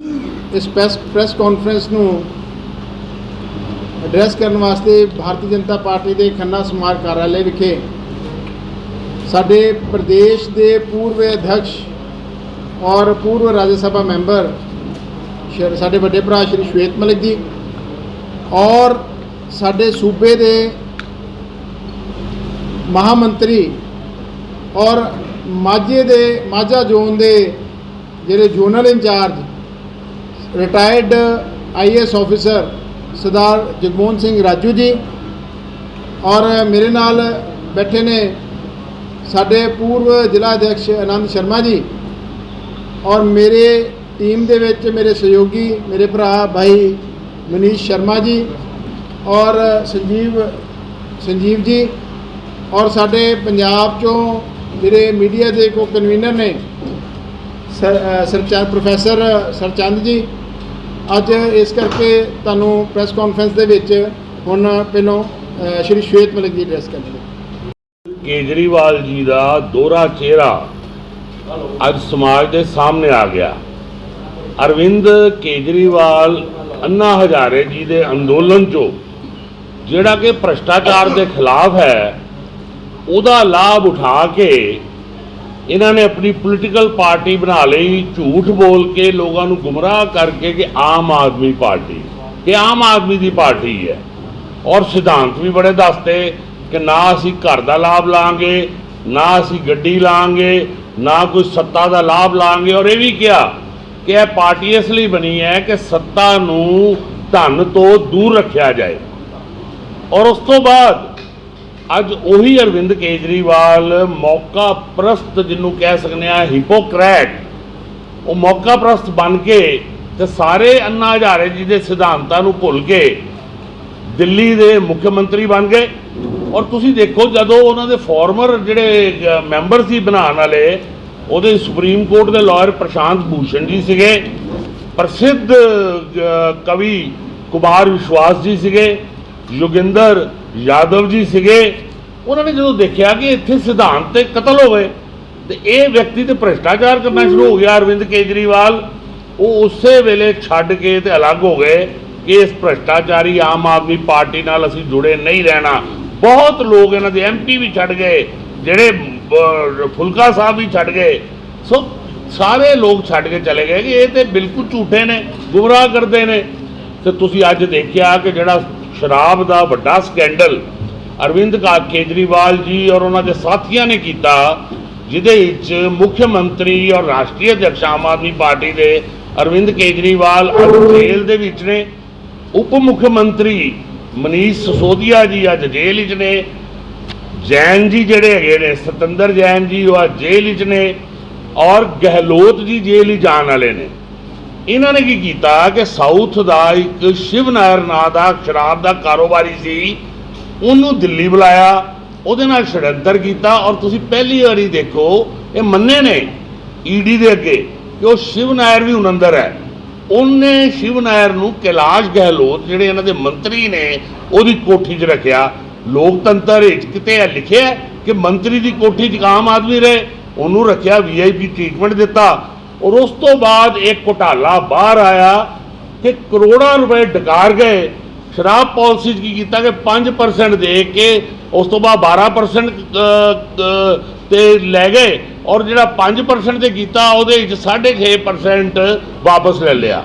ਇਸ press press conference ਨੂੰ address ਕਰਨ ਵਾਸਤੇ ਭਾਰਤੀ ਜਨਤਾ ਪਾਰਟੀ ਦੇ ਖੰਨਾ ਸਮਾਜ ਕਾਰਆਲੇ ਵਿਖੇ ਸਾਡੇ ਪ੍ਰਦੇਸ਼ ਦੇ ਪੂਰਵ ਅਧਿਕਸ਼ ਔਰ ਪੂਰਵ ਰਾਜ ਸਭਾ ਮੈਂਬਰ ਸ਼੍ਰੀ- ਸਾਡੇ ਵੱਡੇ ਭਰਾ ਸ਼੍ਰੀ ਸ਼ਵੇਤ ਮਲਿਕ ਜੀ ਔਰ ਸਾਡੇ ਸੂਬੇ ਦੇ ਮਹਾਮੰਤਰੀ ਔਰ ਮਾਝੇ ਦੇ, ਮਾਝਾ ਜ਼ੋਨ ਦੇ ਜਿਹੜੇ zonal incharge retired IAS officer Sardar Jagmohan Singh Raju ji ਔਰ ਮੇਰੇ ਨਾਲ ਬੈਠੇ ਨੇ ਸਾਡੇ ਪੂਰਵ ਜ਼ਿਲ੍ਹਾ ਅਧਿਕਸ਼ ਆਨੰਦ ਸ਼ਰਮਾ ਜੀ। ਔਰ ਮੇਰੇ ਟੀਮ ਦੇ ਵਿੱਚ ਮੇਰੇ ਸਹਿਯੋਗੀ, ਮੇਰੇ ਭਰਾ ਭਾਈ ਮਨੀਸ਼ ਸ਼ਰਮਾ ਜੀ ਔਰ ਸੰਜੀਵ ਸੰਜੀਵ ਜੀ। ਔਰ ਸਾਡੇ ਪੰਜਾਬ ਚੋਂ ਜਿਹੜੇ ਮੀਡੀਆ ਦੇ ਕੋ ਕਨਵੀਨਰ ਨੇ, ਸਰ ਸਰਚੰਦ ਪ੍ਰੋਫੈਸਰ ਸਰਚੰਦ ਜੀ। ਅੱਜ ਇਸ ਕਰਕੇ ਤੁਹਾਨੂੰ ਪ੍ਰੈਸ ਕਾਨਫਰੰਸ ਦੇ ਵਿੱਚ ਹੁਣ ਪਹਿਲੋਂ ਸ਼੍ਰੀ ਸ਼ਵੇਤ ਮਲਿਕ ਜੀ ਐਡਰੈਸ ਕਰਨਗੇ ਕੇਜਰੀਵਾਲ ਜੀ ਦਾ ਦੋਹਰਾ ਚਿਹਰਾ ਅੱਜ ਸਮਾਜ ਦੇ ਸਾਹਮਣੇ ਆ ਗਿਆ। ਅਰਵਿੰਦ ਕੇਜਰੀਵਾਲ ਅੰਨਾ ਹਜ਼ਾਰੇ ਜੀ ਦੇ ਅੰਦੋਲਨ ਚੋਂ, ਜਿਹੜਾ ਕਿ ਭ੍ਰਸ਼ਟਾਚਾਰ ਦੇ ਖਿਲਾਫ ਹੈ, ਉਹਦਾ ਲਾਭ ਉਠਾ ਕੇ ਇਹਨਾਂ ਨੇ ਆਪਣੀ ਪੋਲੀਟੀਕਲ ਪਾਰਟੀ ਬਣਾ ਲਈ, ਝੂਠ ਬੋਲ ਕੇ ਲੋਕਾਂ ਨੂੰ ਗੁੰਮਰਾਹ ਕਰਕੇ ਕਿ ਆਮ ਆਦਮੀ ਪਾਰਟੀ ਇਹ ਆਮ ਆਦਮੀ ਦੀ ਪਾਰਟੀ ਹੈ। ਔਰ ਸਿਧਾਂਤ ਵੀ ਬੜੇ ਦੱਸਦੇ ਕਿ ਨਾ ਅਸੀਂ ਘਰ ਦਾ ਲਾਭ ਲਾਂਗੇ, ਨਾ ਅਸੀਂ ਗੱਡੀ ਲਾਂਗੇ, ਨਾ ਕੋਈ ਸੱਤਾ ਦਾ ਲਾਭ ਲਾਂਗੇ। ਔਰ ਇਹ ਵੀ ਕਿਹਾ ਕਿ ਇਹ ਪਾਰਟੀ ਇਸ ਲਈ ਬਣੀ ਹੈ ਕਿ ਸੱਤਾ ਨੂੰ ਧਨ ਤੋਂ ਦੂਰ ਰੱਖਿਆ ਜਾਏ। ਔਰ ਉਸ ਤੋਂ ਬਾਅਦ ਅੱਜ ਉਹੀ ਅਰਵਿੰਦ ਕੇਜਰੀਵਾਲ ਮੌਕਾ ਪ੍ਰਸਤ ਜਿਹਨੂੰ ਕਹਿ ਸਕਨੇ ਆ ਹਿਪੋਕ੍ਰੈਟ। ਉਹ ਮੌਕਾ ਪ੍ਰਸਤ ਬਣ ਕੇ ਤੇ ਸਾਰੇ ਅੰਨਾ ਹਜ਼ਾਰੇ ਜੀ ਦੇ ਸਿਧਾਂਤਾਂ ਨੂੰ ਭੁੱਲ ਕੇ ਦਿੱਲੀ ਦੇ ਮੁੱਖ ਮੰਤਰੀ ਬਣ ਗਏ। ਔਰ ਤੁਸੀਂ ਦੇਖੋ ਜਦੋਂ ਉਹਨਾਂ ਦੇ ਫਾਰਮਰ ਜਿਹੜੇ ਮੈਂਬਰ ਸੀ ਬਣਾਉਣ ਵਾਲੇ, ਉਹਦੇ ਸੁਪਰੀਮ ਕੋਰਟ ਦੇ ਲਾਇਰ ਪ੍ਰਸ਼ਾਂਤ ਭੂਸ਼ਣ ਜੀ ਸੀਗੇ, ਪ੍ਰਸਿੱਧ ਕਵੀ ਕੁਮਾਰ ਵਿਸ਼ਵਾਸ ਜੀ ਸੀਗੇ ਯੋਗਿੰਦਰ ਯਾਦਵ ਜੀ ਸੀਗੇ ਉਹਨਾਂ ਨੇ ਜਦੋਂ ਦੇਖਿਆ ਕਿ ਇੱਥੇ ਸਿਧਾਂਤ ਤੇ ਕਤਲ ਹੋ ਗਏ ਤੇ ਇਹ ਵਿਅਕਤੀ ਤੇ ਭ੍ਰਿਸ਼ਟਾਚਾਰ ਕਰਨਾ ਸ਼ੁਰੂ ਹੋ ਗਿਆ, ਅਰਵਿੰਦ ਕੇਜਰੀਵਾਲ, ਉਹ ਉਸੇ ਵੇਲੇ ਛੱਡ ਕੇ ਤੇ ਅਲੱਗ ਹੋ ਗਏ ਕਿ ਇਸ ਭ੍ਰਿਸ਼ਟਾਚਾਰੀ ਆਮ ਆਦਮੀ ਪਾਰਟੀ ਨਾਲ ਅਸੀਂ ਜੁੜੇ ਨਹੀਂ ਰਹਿਣਾ। ਬਹੁਤ ਲੋਕ ਇਹਨਾਂ ਦੇ ਐਮਪੀ ਵੀ ਛੱਡ ਗਏ, ਜਿਹੜੇ ਫੁਲਕਾ ਸਾਹਿਬ ਵੀ ਛੱਡ ਗਏ। ਸੋ, ਸਾਰੇ ਲੋਕ ਛੱਡ ਕੇ ਚਲੇ ਗਏ ਕਿ ਇਹ ਤੇ ਬਿਲਕੁਲ ਝੂਠੇ ਨੇ, ਗੁੰਮਰਾਹ ਕਰਦੇ ਨੇ। ਤੇ ਤੁਸੀਂ ਅੱਜ ਦੇਖਿਆ ਕਿ ਜਿਹੜਾ ਸ਼ਰਾਬ ਦਾ ਵੱਡਾ ਸਕੈਂਡਲ ਅਰਵਿੰਦ ਕਾ ਕੇਜਰੀਵਾਲ ਜੀ ਔਰ ਉਹਨਾਂ ਦੇ ਸਾਥੀਆਂ ਨੇ ਕੀਤਾ, ਜਿਹਦੇ ਵਿੱਚ ਮੁੱਖ ਮੰਤਰੀ ਔਰ ਰਾਸ਼ਟਰੀ ਅਧਿਕਸ਼ ਆਮ ਆਦਮੀ ਪਾਰਟੀ ਦੇ ਅਰਵਿੰਦ ਕੇਜਰੀਵਾਲ ਅੱਜ ਜੇਲ੍ਹ ਦੇ ਵਿੱਚ ਨੇ, ਉਪ ਮੁੱਖ ਮੰਤਰੀ ਮਨੀਸ਼ ਸਿਸੋਦੀਆ ਜੀ ਅੱਜ ਜੇਲ੍ਹ ਵਿੱਚ ਨੇ, ਜੈਨ ਜੀ ਜਿਹੜੇ ਹੈਗੇ ਨੇ, ਸਤਿੰਦਰ ਜੈਨ ਜੀ ਉਹ ਅੱਜ ਜੇਲ੍ਹ ਵਿੱਚ ਨੇ, ਔਰ ਗਹਿਲੋਤ ਜੀ ਜੇਲ੍ਹ ਹੀ ਜਾਣ ਵਾਲੇ ਨੇ। ਇਹਨਾਂ ਨੇ ਕੀ ਕੀਤਾ ਕਿ ਸਾਊਥ ਦਾ ਇੱਕ ਸ਼ਿਵ ਨਾਇਰ ਨਾਂ ਦਾ ਸ਼ਰਾਬ ਦਾ ਕਾਰੋਬਾਰੀ ਸੀ ਉਹਨੂੰ ਦਿੱਲੀ ਬੁਲਾਇਆ, ਉਹਦੇ ਨਾਲ ਛੜੰਤਰ ਕੀਤਾ ਔਰ ਤੁਸੀਂ ਪਹਿਲੀ ਵਾਰੀ ਦੇਖੋ, ਇਹ ਮੰਨੇ ਨੇ ਈਡੀ ਦੇ ਅੱਗੇ ਕਿ ਉਹ ਸ਼ਿਵ ਨਾਇਰ ਵੀ ਹੁਣ ਅੰਦਰ ਹੈ। ਉਹਨੇ ਸ਼ਿਵ ਨਾਇਰ ਨੂੰ ਕੈਲਾਸ਼ ਗਹਿਲੋਤ, ਜਿਹੜੇ ਇਹਨਾਂ ਦੇ ਮੰਤਰੀ ਨੇ, ਉਹਦੀ ਕੋਠੀ 'ਚ ਰੱਖਿਆ। ਲੋਕਤੰਤਰ ਵਿੱਚ ਕਿਤੇ ਇਹ ਲਿਖਿਆ ਕਿ ਮੰਤਰੀ ਦੀ ਕੋਠੀ 'ਚ ਆਮ ਆਦਮੀ ਰਹੇ। ਉਹਨੂੰ ਰੱਖਿਆ ਵੀਆਈਪੀ ਟ੍ਰੀਟਮੈਂਟ ਦਿੱਤਾ। ਔਰ ਉਸ ਤੋਂ ਬਾਅਦ ਇੱਕ ਘੁਟਾਲਾ ਬਾਹਰ ਆਇਆ ਕਿ ਕਰੋੜਾਂ ਰੁਪਏ ਡਕਾਰ ਗਏ। ਸ਼ਰਾਬ ਪਾਲਿਸੀ 'ਚ ਕੀ ਕੀਤਾ ਕਿ 5% ਦੇ ਕੇ ਉਸ ਤੋਂ ਬਾਅਦ 12% ਤੇ ਲੈ ਗਏ ਔਰ ਜਿਹੜਾ 5% ਤੇ ਕੀਤਾ ਉਹਦੇ ਵਿੱਚ 6.5% ਵਾਪਸ ਲੈ ਲਿਆ।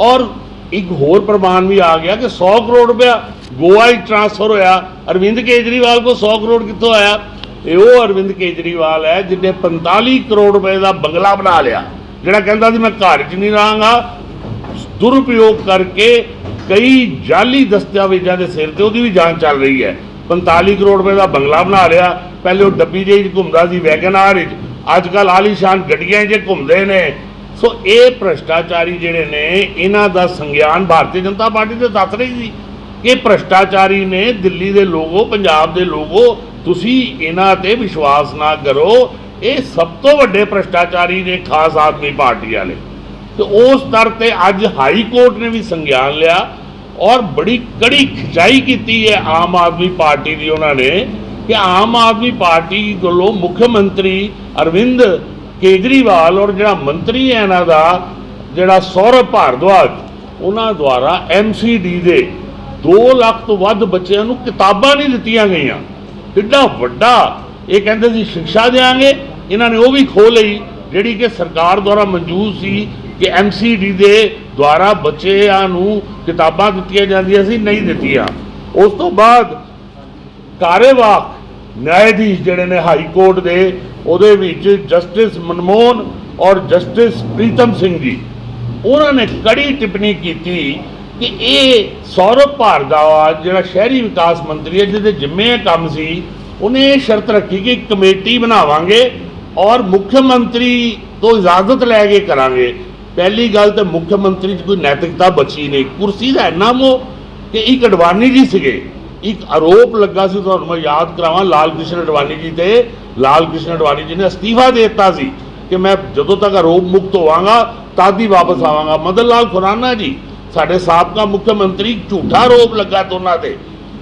ਔਰ ਇੱਕ ਹੋਰ ਪ੍ਰਮਾਣ ਵੀ ਆ ਗਿਆ ਕਿ 100 ਕਰੋੜ ਰੁਪਇਆ ਗੋਆ ਹੀ ਟ੍ਰਾਂਸਫਰ ਹੋਇਆ। ਅਰਵਿੰਦ ਕੇਜਰੀਵਾਲ ਕੋ 100 ਕਰੋੜ ਕਿੱਥੋਂ ਆਇਆ? ਇਹ ਉਹ ਅਰਵਿੰਦ ਕੇਜਰੀਵਾਲ ਹੈ ਜਿਹਨੇ 45 ਕਰੋੜ ਰੁਪਏ ਦਾ ਬੰਗਲਾ ਬਣਾ ਲਿਆ, ਜਿਹੜਾ ਕਹਿੰਦਾ ਸੀ ਮੈਂ ਘਰ 'ਚ ਨਹੀਂ ਰਹਾਂਗਾ, ਦੁਰਉਪਯੋਗ ਕਰਕੇ ਕਈ ਜਾਲੀ ਦਸਤਾਵੇਜ਼ਾਂ ਦੇ ਸਿਰ ਤੇ ਉਹਦੀ ਵੀ ਜਾਂਚ ਚੱਲ ਰਹੀ ਹੈ। 45 ਕਰੋੜ ਰੁਪਏ ਦਾ ਬੰਗਲਾ ਬਣਾ ਲਿਆ। ਪਹਿਲੇ ਉਹ ਡੱਬੀ ਜਿਹੀ 'ਚ ਘੁੰਮਦਾ ਸੀ ਵੈਗਨਾਰ ਵਿੱਚ। ਅੱਜ ਕੱਲ ਆਲੀਸ਼ਾਨ ਗੱਡੀਆਂ 'ਚ ਘੁੰਮਦੇ ਨੇ। ਸੋ ਇਹ ਭ੍ਰਸ਼ਟਾਚਾਰੀ ਜਿਹੜੇ ਨੇ, ਇਹਨਾਂ ਦਾ ਸੰਗਿਆਨ ਭਾਰਤੀ ਜਨਤਾ ਪਾਰਟੀ ਤੇ ਦੱਸ ਰਹੀ ਸੀ। ਇਹ ਭ੍ਰਸ਼ਟਾਚਾਰੀ ਨੇ ਦਿੱਲੀ ਦੇ ਲੋਗੋ, ਪੰਜਾਬ ਦੇ ਲੋਗੋ, ਤੁਸੀਂ ਇਹਨਾਂ ਤੇ ਵਿਸ਼ਵਾਸ ਨਾ ਕਰੋ। ਇਹ ਸਭ ਤੋਂ ਵੱਡੇ ਭ੍ਰਸ਼ਟਾਚਾਰੀ ਨੇ ਖਾਸ ਆਦਮੀ ਪਾਰਟੀ ਵਾਲੇ। ਤੇ ਉਸ ਦਰ ਤੇ ਅੱਜ ਹਾਈ ਕੋਰਟ ਨੇ ਵੀ ਸੰਗਿਆਨ ਲਿਆ। ਔਰ ਬੜੀ ਕੜੀ ਖਿਚਾਈ ਕੀਤੀ ਹੈ ਆਮ ਆਦਮੀ ਪਾਰਟੀ ਦੀ ਉਹਨਾਂ ਨੇ ਕਿ ਆਮ ਆਦਮੀ ਪਾਰਟੀ ਵੱਲੋਂ ਮੁੱਖ ਮੰਤਰੀ ਅਰਵਿੰਦ ਕੇਜਰੀਵਾਲ ਔਰ ਜਿਹੜਾ ਮੰਤਰੀ ਹੈ ਇਹਨਾਂ ਦਾ, ਜਿਹੜਾ ਸੌਰਵ ਭਾਰਦਵਾਜ, ਉਹਨਾਂ ਦੁਆਰਾ MCD ਦੇ 2 ਲੱਖ ਤੋਂ ਵੱਧ ਬੱਚਿਆਂ ਨੂੰ ਕਿਤਾਬਾਂ ਨਹੀਂ ਦਿੱਤੀਆਂ ਗਈਆਂ। ਕਿੱਡਾ ਵੱਡਾ ਇਹ ਕਹਿੰਦੇ ਸੀ ਸਿੱਖਿਆ ਦੇਾਂਗੇ ਇਹਨਾਂ ਨੇ ਉਹ ਵੀ ਖੋਹ ਲਈ, ਜਿਹੜੀ ਕਿ ਸਰਕਾਰ ਦੁਆਰਾ ਮਨਜ਼ੂਰ ਸੀ ਕਿ MCD ਦੇ ਦੁਆਰਾ ਬੱਚਿਆਂ ਨੂੰ ਕਿਤਾਬਾਂ ਦਿੱਤੀਆਂ ਜਾਂਦੀਆਂ ਸੀ, ਨਹੀਂ ਦਿੱਤੀਆਂ। ਉਸ ਤੋਂ ਬਾਅਦ ਕਾਰੇਵਾਕ ਨਿਆਇਧੀਸ਼ ਜਿਹੜੇ ਨੇ ਹਾਈ ਕੋਰਟ ਦੇ, ਉਹਦੇ ਵਿੱਚ ਜਸਟਿਸ ਮਨਮੋਹਨ ਔਰ ਜਸਟਿਸ ਪ੍ਰੀਤਮ ਸਿੰਘ ਜੀ, ਉਹਨਾਂ ਨੇ ਕੜੀ ਟਿੱਪਣੀ ਕੀਤੀ ਕਿ ਇਹ ਸੌਰਵ ਭਾਰਦਵਾਜ ਜਿਹੜਾ ਸ਼ਹਿਰੀ ਵਿਕਾਸ ਮੰਤਰੀ ਹੈ, ਜਿਹਦੇ ਜਿੰਮੇ ਕੰਮ ਸੀ, ਉਹਨੇ ਇਹ ਸ਼ਰਤ ਰੱਖੀ ਕਿ ਕਮੇਟੀ ਬਣਾਵਾਂਗੇ ਔਰ ਮੁੱਖ ਮੰਤਰੀ ਤੋਂ ਇਜਾਜ਼ਤ ਲੈ ਕੇ ਕਰਾਂਗੇ। ਪਹਿਲੀ ਗੱਲ ਤਾਂ ਮੁੱਖ ਮੰਤਰੀ 'ਚ ਕੋਈ ਨੈਤਿਕਤਾ ਬਚੀ ਨਹੀਂ। ਕੁਰਸੀ ਦਾ ਇੰਨਾ ਮੋਹ ਕਿ ਇੱਕ ਅਡਵਾਨੀ ਜੀ ਸੀਗੇ। ਇੱਕ ਆਰੋਪ ਲੱਗਾ ਸੀ, ਤੁਹਾਨੂੰ ਮੈਂ ਯਾਦ ਕਰਾਵਾਂ, ਲਾਲ ਕ੍ਰਿਸ਼ਨ ਅਡਵਾਨੀ ਜੀ ਤੇ। ਲਾਲ ਕ੍ਰਿਸ਼ਨ ਅਡਵਾਨੀ ਜੀ ਨੇ ਅਸਤੀਫਾ ਦੇ ਦਿੱਤਾ ਸੀ ਕਿ ਮੈਂ ਜਦੋਂ ਤੱਕ ਆਰੋਪ ਮੁਕਤ ਹੋਵਾਂਗਾ, ਤਦ ਹੀ ਵਾਪਸ ਆਵਾਂਗਾ। ਮਦਨ ਲਾਲ ਖੁਰਾਨਾ ਜੀ, ਸਾਡੇ ਸਾਬਕਾ ਮੁੱਖ ਮੰਤਰੀ ਝੂਠਾ ਆਰੋਪ ਲੱਗਾ ਦੋਨਾਂ ਤੇ।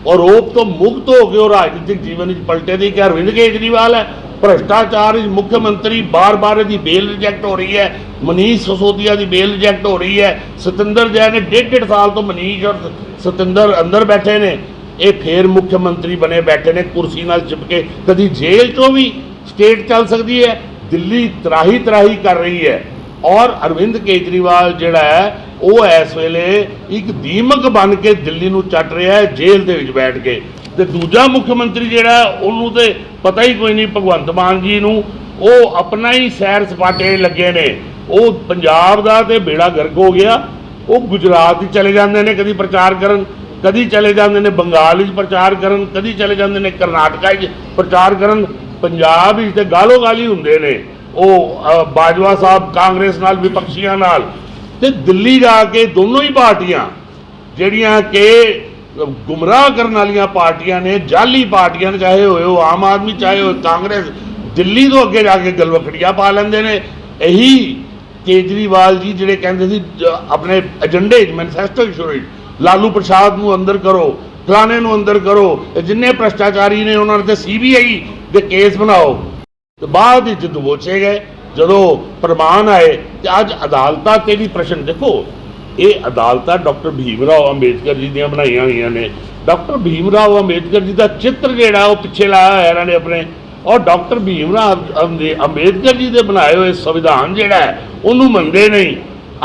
ਆਰੋਪ ਤੋਂ ਮੁਕਤ ਹੋ ਕੇ ਉਹ ਰਾਜਨੀਤਿਕ ਜੀਵਨ ਵਿੱਚ ਪਲਟੇ ਦੀ ਕਿ ਅਰਵਿੰਦ ਕੇਜਰੀਵਾਲ ਹੈ। ਭ੍ਰਸ਼ਟਾਚਾਰ ਵਿੱਚ ਮੁੱਖ ਮੰਤਰੀ ਬਾਰ-ਬਾਰ ਇਹਦੀ ਬੇਲ ਰਿਜੈਕਟ ਹੋ ਰਹੀ ਹੈ। ਮਨੀਸ਼ ਸਸੋਦੀਆ ਦੀ ਬੇਲ ਰਿਜੈਕਟ ਹੋ ਰਹੀ ਹੈ। ਸਤਿੰਦਰ ਜੈ ਨੇ ਡੇਢ ਡੇਢ ਸਾਲ ਤੋਂ ਮਨੀਸ਼ ਔਰ ਸਤਿੰਦਰ ਅੰਦਰ ਬੈਠੇ ਨੇ। ਇਹ ਫੇਰ ਮੁੱਖ ਮੰਤਰੀ ਬਣੇ ਬੈਠੇ ਨੇ, ਕੁਰਸੀ ਨਾਲ ਚਿਪਕੇ ਕਦੀ ਜੇਲ੍ਹ ਤੋਂ ਵੀ ਸਟੇਟ ਚੱਲ ਸਕਦੀ ਹੈ, ਦਿੱਲੀ ਤਰਾਹੀ ਤਰਾਹੀ ਕਰ ਰਹੀ ਹੈ। ਔਰ ਅਰਵਿੰਦ ਕੇਜਰੀਵਾਲ ਜਿਹੜਾ ਹੈ ਉਹ ਇਸ ਵੇਲੇ ਇੱਕ ਦੀਮਕ ਬਣ ਕੇ ਦਿੱਲੀ ਨੂੰ ਚੱਟ ਰਿਹਾ ਹੈ, ਜੇਲ੍ਹ ਦੇ ਵਿੱਚ ਬੈਠ ਕੇ। ਤੇ ਦੂਜਾ ਮੁੱਖ ਮੰਤਰੀ ਜਿਹੜਾ ਉਹਨੂੰ ਤੇ ਪਤਾ ਹੀ ਕੋਈ ਨਹੀਂ, ਭਗਵੰਤ ਮਾਨ ਜੀ ਨੂੰ। ਉਹ ਆਪਣਾ ਹੀ ਸੈਰ ਸਪਾਟੇ ਲੱਗੇ ਨੇ। ਉਹ ਪੰਜਾਬ ਦਾ ਤੇ ਬੇੜਾ ਗਰਕ ਹੋ ਗਿਆ। ਉਹ ਗੁਜਰਾਤ ਹੀ ਚਲੇ ਜਾਂਦੇ ਨੇ ਕਦੀ ਪ੍ਰਚਾਰ ਕਰਨ, ਕਦੀ ਚਲੇ ਜਾਂਦੇ ਨੇ ਬੰਗਾਲ ਵਿੱਚ ਪ੍ਰਚਾਰ ਕਰਨ, ਕਦੀ ਚਲੇ ਜਾਂਦੇ ਨੇ ਕਰਨਾਟਕਾ ਵਿੱਚ ਪ੍ਰਚਾਰ ਕਰਨ। ਪੰਜਾਬ ਵਿੱਚ ਤੇ ਗਾਲੋ ਗਾਲੀ ਹੁੰਦੇ ਨੇ। ਉਹ ਬਾਜਵਾ ਸਾਹਿਬ ਕਾਂਗਰਸ ਨਾਲ, ਵਿਪਕਸ਼ੀਆਂ ਨਾਲ ਤੇ ਦਿੱਲੀ ਜਾ ਕੇ ਦੋਨੋਂ ਹੀ ਪਾਰਟੀਆਂ, ਜਿਹੜੀਆਂ ਕਿ ਗੁੰਮਰਾਹ ਕਰਨ ਵਾਲੀਆਂ ਪਾਰਟੀਆਂ ਨੇ ਜਾਲੀ ਪਾਰਟੀਆਂ ਨੇ, ਚਾਹੇ ਹੋਏ ਉਹ ਆਮ ਆਦਮੀ, ਚਾਹੇ ਹੋਏ ਕਾਂਗਰਸ, ਦਿੱਲੀ ਤੋਂ ਅੱਗੇ ਜਾ ਕੇ ਗਲਵਖੜੀਆਂ ਪਾ ਲੈਂਦੇ ਨੇ। ਇਹੀ ਕੇਜਰੀਵਾਲ ਜੀ ਜਿਹੜੇ ਕਹਿੰਦੇ ਸੀ ਆਪਣੇ ਏਜੰਡੇ 'ਚ ਮੈਨੀਫੈਸਟੋ ਸ਼ੁਰੂ ਲਾਲੂ ਪ੍ਰਸ਼ਾਦ ਨੂੰ ਅੰਦਰ ਕਰੋ, ਫਲਾਣੇ ਨੂੰ ਅੰਦਰ ਕਰੋ ਜਿੰਨੇ ਭ੍ਰਸ਼ਟਾਚਾਰੀ ਨੇ, ਉਹਨਾਂ ਤੇ ਸੀਬੀਆਈ ਦੇ ਕੇਸ ਬਣਾਓ। ਤੇ ਬਾਅਦ ਵਿੱਚ ਦਬੋਚੇ ਗਏ। ਜਦੋਂ ਪ੍ਰਮਾਣ ਆਏ ਤੇ ਅੱਜ ਅਦਾਲਤਾਂ ਤੇ ਵੀ ਪ੍ਰਸ਼ਨ? ਦੇਖੋ, ਇਹ ਅਦਾਲਤਾਂ ਡਾਕਟਰ ਭੀਮ ਰਾਓ ਅੰਬੇਦਕਰ ਜੀ ਦੀਆਂ ਬਣਾਈਆਂ ਹੋਈਆਂ ਨੇ। ਡਾਕਟਰ ਭੀਮ ਰਾਓ ਅੰਬੇਦਕਰ ਜੀ ਦਾ ਚਿੱਤਰ ਜਿਹੜਾ ਉਹ ਪਿੱਛੇ ਲਾਇਆ ਹੋਇਆ ਇਹਨਾਂ ਨੇ ਆਪਣੇ। ਔਰ ਡਾਕਟਰ ਭੀਮ ਰਾਓ ਅੰਬੇਦਕਰ ਜੀ ਦੇ ਬਣਾਏ ਹੋਏ ਸੰਵਿਧਾਨ ਜਿਹੜਾ ਹੈ, ਉਹਨੂੰ ਮੰਨਦੇ ਨਹੀਂ।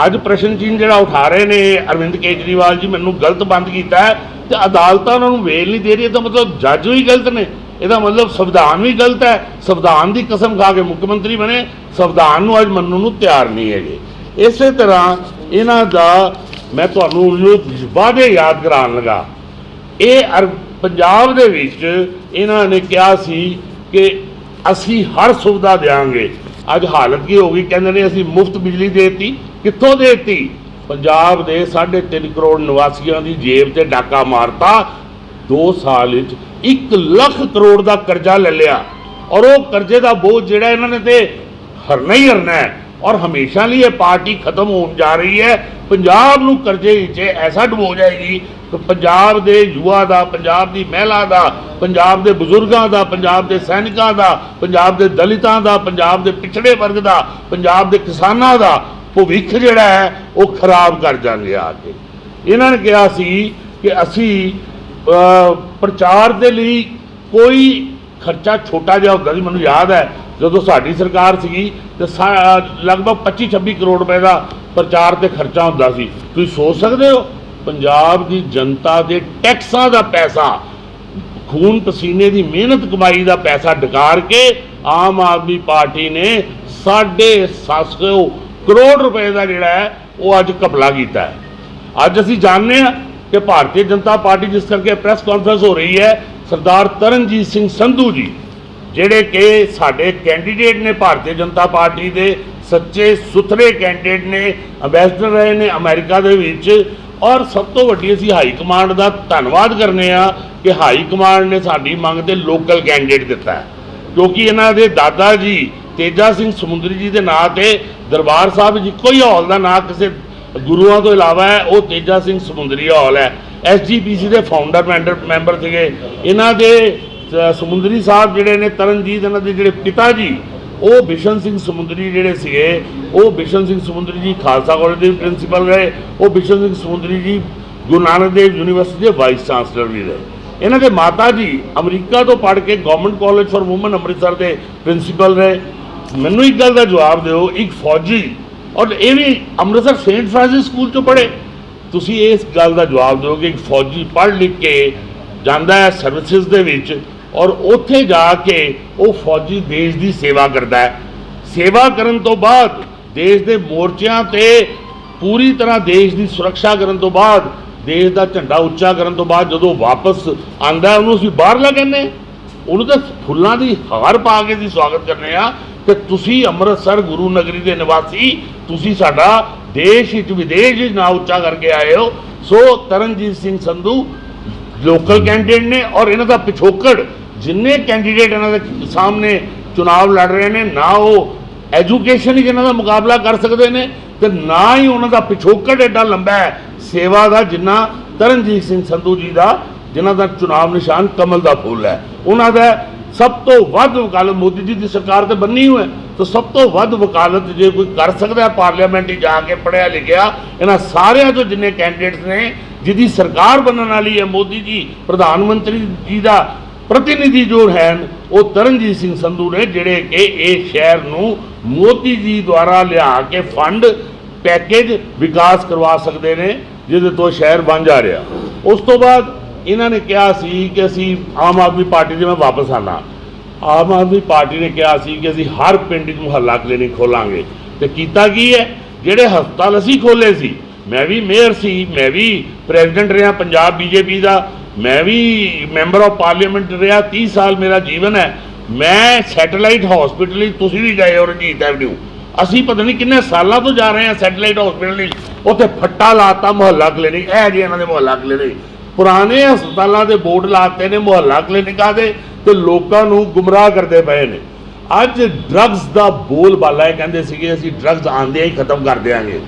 ਅੱਜ ਪ੍ਰਸ਼ਨ ਚਿੰਨ੍ਹ ਜਿਹੜਾ ਉਠਾ ਰਹੇ ਨੇ ਅਰਵਿੰਦ ਕੇਜਰੀਵਾਲ ਜੀ, ਮੈਨੂੰ ਗਲਤ ਬੰਦ ਕੀਤਾ ਹੈ ਤੇ ਅਦਾਲਤਾਂ ਉਹਨਾਂ ਨੂੰ ਵੇਲ ਨਹੀਂ ਦੇ ਰਹੀ ਤਾਂ ਮਤਲਬ ਜੱਜ ਵੀ ਗਲਤ ਨੇ। ਇਹਦਾ ਮਤਲਬ ਸੰਵਿਧਾਨ ਵੀ ਗਲਤ ਹੈ, ਸੰਵਿਧਾਨ ਦੀ ਕਸਮ ਖਾ ਕੇ ਮੁੱਖ ਮੰਤਰੀ ਬਣੇ, ਸੰਵਿਧਾਨ ਨੂੰ ਅੱਜ ਮੰਨਣ ਨੂੰ ਤਿਆਰ ਨਹੀਂ ਹੈਗੇ। ਇਸੇ ਤਰ੍ਹਾਂ ਇਹਨਾਂ ਦਾ ਮੈਂ ਤੁਹਾਨੂੰ ਜੋ ਵਾਅਦੇ ਯਾਦ ਕਰਾਉਣ ਲਗਾ। ਇਹ ਪੰਜਾਬ ਦੇ ਵਿੱਚ ਇਹਨਾਂ ਨੇ ਕਿਹਾ ਸੀ ਕਿ ਅਸੀਂ ਹਰ ਸੁਵਿਧਾ ਦੇਵਾਂਗੇ ਅੱਜ ਹਾਲਤ ਕੀ ਹੋ ਗਈ? ਕਹਿੰਦੇ ਨੇ ਅਸੀਂ ਮੁਫਤ ਬਿਜਲੀ ਦੇਤੀ। ਕਿੱਥੋਂ ਦੇਤੀ? ਪੰਜਾਬ ਦੇ 3.5 ਕਰੋੜ ਨਿਵਾਸੀਆਂ ਦੀ ਜੇਬ ਤੇ ਡਾਕਾ ਮਾਰਤਾ। 2 ਸਾਲ ਵਿੱਚ 1 ਲੱਖ ਕਰੋੜ ਦਾ ਕਰਜ਼ਾ ਲੈ ਲਿਆ ਔਰ ਉਹ ਕਰਜ਼ੇ ਦਾ ਬੋਝ ਜਿਹੜਾ ਇਹਨਾਂ ਨੇ ਤੇ ਹਰਨਾ ਹੀ ਹਰਨਾ ਹੈ ਔਰ ਹਮੇਸ਼ਾ ਲਈ ਇਹ ਪਾਰਟੀ ਖਤਮ ਹੋਣ ਜਾ ਰਹੀ ਹੈ। ਪੰਜਾਬ ਨੂੰ ਕਰਜ਼ੇ ਵਿੱਚ ਐਸਾ ਡੁਬੋ ਜਾਏਗੀ ਕਿ ਪੰਜਾਬ ਦੇ ਯੁਵਾ ਦਾ, ਪੰਜਾਬ ਦੀ ਮਹਿਲਾ ਦਾ, ਪੰਜਾਬ ਦੇ ਬਜ਼ੁਰਗਾਂ ਦਾ, ਪੰਜਾਬ ਦੇ ਸੈਨਿਕਾਂ ਦਾ, ਪੰਜਾਬ ਦੇ ਦਲਿਤਾਂ ਦਾ, ਪੰਜਾਬ ਦੇ ਪਿਛੜੇ ਵਰਗ ਦਾ, ਪੰਜਾਬ ਦੇ ਕਿਸਾਨਾਂ ਦਾ ਭਵਿੱਖ ਜਿਹੜਾ ਹੈ, ਉਹ ਖਰਾਬ ਕਰ ਜਾਂਦੇ ਆ ਕੇ। ਇਹਨਾਂ ਨੇ ਕਿਹਾ ਸੀ ਕਿ ਅਸੀਂ ਪ੍ਰਚਾਰ ਦੇ ਲਈ ਕੋਈ ਖਰਚਾ ਛੋਟਾ ਜਿਹਾ ਹੁੰਦਾ ਸੀ, ਮੈਨੂੰ ਯਾਦ ਹੈ, ਜਦੋਂ ਸਾਡੀ ਸਰਕਾਰ ਸੀਗੀ, ਤੇ ਸਾ- ਲਗਭਗ 25 26 ਕਰੋੜ ਰੁਪਏ ਦਾ ਪ੍ਰਚਾਰ ਤੇ ਖਰਚਾ ਹੁੰਦਾ ਸੀ। ਤੁਸੀਂ ਸੋਚ ਸਕਦੇ ਹੋ, ਪੰਜਾਬ ਦੀ ਜਨਤਾ ਦੇ ਟੈਕਸਾਂ ਦਾ ਪੈਸਾ, ਖੂਨ ਪਸੀਨੇ ਦੀ ਮਿਹਨਤ ਕਮਾਈ ਦਾ ਪੈਸਾ ਡਕਾਰ ਕੇ ਆਮ ਆਦਮੀ ਪਾਰਟੀ ਨੇ 750 ਕਰੋੜ ਰੁਪਏ ਦਾ ਜਿਹੜਾ ਹੈ, ਉਹ ਅੱਜ ਘਪਲਾ ਕੀਤਾ ਹੈ। ਅੱਜ ਅਸੀਂ ਜਾਣਦੇ ਹਾਂ ਕਿ ਭਾਰਤੀ ਜਨਤਾ ਪਾਰਟੀ ਜਿਸ ਕਰਕੇ ਪ੍ਰੈਸ ਕਾਨਫਰੰਸ ਹੋ ਰਹੀ ਹੈ, ਸਰਦਾਰ ਤਰਨਜੀਤ ਸਿੰਘ ਸੰਧੂ ਜੀ, ਜਿਹੜੇ ਕਿ ਸਾਡੇ ਕੈਂਡੀਡੇਟ ਨੇ ਭਾਰਤੀ ਜਨਤਾ ਪਾਰਟੀ ਦੇ, ਸੱਚੇ ਸੁਥਰੇ ਕੈਂਡੀਡੇਟ ਨੇ ਅੰਬੈਸਡਰ ਰਹੇ ਨੇ ਅਮਰੀਕਾ ਦੇ ਵਿੱਚ, ਔਰ ਸਭ ਤੋਂ ਵੱਡੀ ਅਸੀਂ ਹਾਈ ਕਮਾਂਡ ਦਾ ਧੰਨਵਾਦ ਕਰਨੇ ਆ ਕਿ ਹਾਈ ਕਮਾਂਡ ਨੇ ਸਾਡੀ ਮੰਗ ਤੇ ਲੋਕਲ ਕੈਂਡੀਡੇਟ ਦਿੱਤਾ ਹੈ। ਕਿਉਂਕਿ ਇਹਨਾਂ ਦੇ ਦਾਦਾ ਜੀ, ਤੇਜਾ ਸਿੰਘ ਸਮੁੰਦਰੀ ਜੀ ਦੇ ਨਾਂ ਤੇ ਦਰਬਾਰ ਸਾਹਿਬ ਜੀ, ਕੋਈ ਹੌਲ ਦਾ ਨਾਂ ਕਿਸੇ ਗੁਰੂਆਂ ਤੋਂ ਇਲਾਵਾ ਹੈ, ਉਹ ਤੇਜਾ ਸਿੰਘ ਸਮੁੰਦਰੀ ਹਾਲ ਹੈ। ਐਸਜੀਪੀਸੀ ਦੇ ਫਾਊਂਡਰ ਮੈਂਬਰ ਮੈਂਬਰ ਸੀਗੇ। ਇਹਨਾਂ ਦੇ ਸਮੁੰਦਰੀ ਸਾਹਿਬ ਜਿਹੜੇ ਨੇ, ਤਰਨਜੀਤ ਇਹਨਾਂ ਦੇ ਜਿਹੜੇ ਪਿਤਾ ਜੀ, ਉਹ ਬਿਸ਼ਨ ਸਿੰਘ ਸਮੁੰਦਰੀ ਜਿਹੜੇ ਸੀਗੇ, ਉਹ ਬਿਸ਼ਨ ਸਿੰਘ ਸਮੁੰਦਰੀ ਜੀ ਖਾਲਸਾ ਕਾਲਜ ਦੇ ਪ੍ਰਿੰਸੀਪਲ ਰਹੇ, ਉਹ ਬਿਸ਼ਨ ਸਿੰਘ ਸਮੁੰਦਰੀ ਜੀ ਗੁਰੂ ਨਾਨਕ ਦੇਵ ਯੂਨੀਵਰਸਿਟੀ ਦੇ ਵਾਈਸ ਚਾਂਸਲਰ ਵੀ ਰਹੇ। ਇਹਨਾਂ ਦੇ ਮਾਤਾ ਜੀ ਅਮਰੀਕਾ ਤੋਂ ਪੜ੍ਹ ਕੇ government college for women Amritsar ਦੇ ਪ੍ਰਿੰਸੀਪਲ ਰਹੇ। ਮੈਨੂੰ ਇੱਕ ਗੱਲ ਦਾ ਜਵਾਬ ਦਿਓ, ਇੱਕ ਫੌਜੀ ਔਰ ਇਹ ਵੀ ਅੰਮ੍ਰਿਤਸਰ ਸੇਂਟ ਫ੍ਰਾਂਸਿਸ ਸਕੂਲ ਤੋਂ ਪੜ੍ਹੇ। ਤੁਸੀਂ ਇਸ ਗੱਲ ਦਾ ਜਵਾਬ ਦਿਓ ਕਿ ਇੱਕ ਫੌਜੀ ਪੜ੍ਹ ਲਿਖ ਕੇ ਜਾਂਦਾ ਹੈ ਸਰਵਿਸਿਜ਼ ਦੇ ਵਿੱਚ ਔਰ ਉੱਥੇ ਜਾ ਕੇ ਉਹ ਫੌਜੀ ਦੇਸ਼ ਦੀ ਸੇਵਾ ਕਰਦਾ ਹੈ। ਸੇਵਾ ਕਰਨ ਤੋਂ ਬਾਅਦ ਦੇਸ਼ ਦੇ ਮੋਰਚਿਆਂ ਤੇ ਪੂਰੀ ਤਰ੍ਹਾਂ ਦੇਸ਼ ਦੀ ਸੁਰੱਖਿਆ ਕਰਨ ਤੋਂ ਬਾਅਦ ਦੇਸ਼ ਦਾ ਝੰਡਾ ਉੱਚਾ ਕਰਨ ਤੋਂ ਬਾਅਦ ਜਦੋਂ ਵਾਪਸ ਆਂਦਾ ਉਹਨੂੰ ਅਸੀਂ ਬਾਹਰਲਾ ਕਹਿੰਦੇ ਹਾਂ। ਉਹਨੂੰ ਤਾਂ ਫੁੱਲਾਂ ਦੀ ਹਾਰ ਪਾ ਕੇ ਦੀ ਸਵਾਗਤ ਕਰਨੇ ਆ ਕਿ ਤੁਸੀਂ ਅੰਮ੍ਰਿਤਸਰ ਗੁਰੂ ਨਗਰੀ ਦੇ ਨਿਵਾਸੀ, ਤੁਸੀਂ ਸਾਡਾ ਦੇਸ਼ ਵਿੱਚ ਵਿਦੇਸ਼ ਵਿੱਚ ਨਾਂ ਉੱਚਾ ਕਰਕੇ ਆਏ ਹੋ। So Taranjit Singh Sandhu local candidate ਨੇ ਔਰ ਇਹਨਾਂ ਦਾ ਪਿਛੋਕੜ, ਜਿੰਨੇ ਕੈਂਡੀਡੇਟ ਇਹਨਾਂ ਦੇ ਸਾਹਮਣੇ ਚੁਣਾਵ ਲੜ ਰਹੇ ਨੇ, ਨਾ ਉਹ ਐਜੂਕੇਸ਼ਨ ਹੀ ਇਹਨਾਂ ਦਾ ਮੁਕਾਬਲਾ ਕਰ ਸਕਦੇ ਨੇ ਤੇ ਨਾ ਹੀ ਉਹਨਾਂ ਦਾ ਪਿਛੋਕੜ ਐਡਾ ਲੰਬਾ ਹੈ। ਸੇਵਾ ਦਾ ਜਿੰਨਾ ਤਰਨਜੀਤ ਸਿੰਘ ਸੰਧੂ ਜੀ ਦਾ, ਜਿਨ੍ਹਾਂ ਦਾ ਚੁਣਾਵ ਨਿਸ਼ਾਨ ਕਮਲ ਦਾ ਫੁੱਲ ਹੈ। ਉਹਨਾਂ ਦਾ ਸਭ ਤੋਂ ਵੱਧ ਵਕਾਲਤ ਮੋਦੀ ਜੀ ਦੀ ਸਰਕਾਰ ਤੇ ਬੰਨੀ ਹੋਈ ਹੈ। ਤਾਂ ਸਭ ਤੋਂ ਵੱਧ ਵਕਾਲਤ ਜੇ ਕੋਈ ਕਰ ਸਕਦਾ ਹੈ, ਪਾਰਲੀਮੈਂਟ 'ਚ ਜਾ ਕੇ ਪੜਿਆ ਲਿਖਿਆ, ਇਹਨਾਂ ਸਾਰਿਆਂ ਤੋਂ ਜਿੰਨੇ ਕੈਂਡੀਡੇਟਸ ਨੇ, ਜਿਹਦੀ ਸਰਕਾਰ ਬਣਨ ਵਾਲੀ ਹੈ ਮੋਦੀ ਜੀ, ਪ੍ਰਧਾਨ ਮੰਤਰੀ ਜੀ ਦਾ ਪ੍ਰਤੀਨਿਧੀ ਜੋ ਹਨ ਉਹ ਤਰਨਜੀਤ ਸਿੰਘ ਸੰਧੂ ਨੇ, ਜਿਹੜੇ ਕਿ ਇਹ ਸ਼ਹਿਰ ਨੂੰ ਮੋਦੀ ਜੀ ਦੁਆਰਾ ਲਿਆ ਕੇ ਫੰਡ ਪੈਕੇਜ ਵਿਕਾਸ ਕਰਵਾ ਸਕਦੇ ਨੇ, ਜਿਹਦੇ ਤੋਂ ਸ਼ਹਿਰ ਬਣ ਜਾ ਰਿਹਾ। ਉਸ ਤੋਂ ਬਾਅਦ ਇਹਨਾਂ ਨੇ ਕਿਹਾ ਸੀ ਕਿ ਅਸੀਂ ਆਮ ਆਦਮੀ ਪਾਰਟੀ ਦੇ ਮੈਂ ਵਾਪਸ ਆਣਾ ਆਮ ਆਦਮੀ ਪਾਰਟੀ ਨੇ ਕਿਹਾ ਸੀ ਕਿ ਅਸੀਂ ਹਰ ਪਿੰਡ 'ਚ ਮੁਹੱਲਾ ਕਲੀਨਿਕ ਖੋਲਾਂਗੇ। ਤੇ ਕੀਤਾ ਕੀ ਹੈ? ਜਿਹੜੇ ਹਸਪਤਾਲ ਅਸੀਂ ਖੋਲੇ ਸੀ, ਮੈਂ ਵੀ ਮੇਅਰ ਸੀ, ਮੈਂ ਵੀ ਪ੍ਰੈਜ਼ੀਡੈਂਟ ਰਿਹਾ ਪੰਜਾਬ ਬੀਜੇਪੀ ਦਾ, ਮੈਂ ਵੀ ਮੈਂਬਰ ਆਫ ਪਾਰਲੀਮੈਂਟ ਰਿਹਾ 30 ਸਾਲ ਮੇਰਾ ਜੀਵਨ ਹੈ। ਮੈਂ ਸੈਟੇਲਾਈਟ ਹਸਪੀਟਲ ਲਈ ਤੁਸੀਂ ਵੀ ਗਏ ਹੋ ਰਣਜੀਤ ਐਵਨਿਊ। ਅਸੀਂ ਪਤਾ ਨਹੀਂ ਕਿੰਨੇ ਸਾਲਾਂ ਤੋਂ ਜਾ ਰਹੇ ਹਾਂ ਸੈਟੇਲਾਈਟ ਹਸਪੀਟਲ ਲਈ ਉੱਥੇ ਫੱਟਾ ਲਾਤਾ ਮੁਹੱਲਾ ਕਲੀਨਿਕ, ਇਹ ਜੀ ਇਹਨਾਂ ਦੇ ਮੁਹੱਲਾ ਕਲੀਨਿਕ। ਪੁਰਾਣੇ ਹਸਪਤਾਲਾਂ ਦੇ ਬੋਰਡ ਲਾਤੇ ਨੇ, ਮੁਹੱਲਾ ਕਲੀਨਿਕਾਂ ਦੇ ਤੇ ਲੋਕਾਂ ਨੂੰ ਗੁੰਮਰਾਹ ਕਰਦੇ ਪਏ ਨੇ। ਅੱਜ ਡਰੱਗਸ ਦਾ ਬੋਲ ਬਾਲਾ ਹੈ ਕਹਿੰਦੇ ਸੀਗੇ, ਅਸੀਂ ਡਰੱਗਸ ਆਂਦੇ ਹੀ ਖਤਮ ਕਰ ਦਿਆਂਗੇ।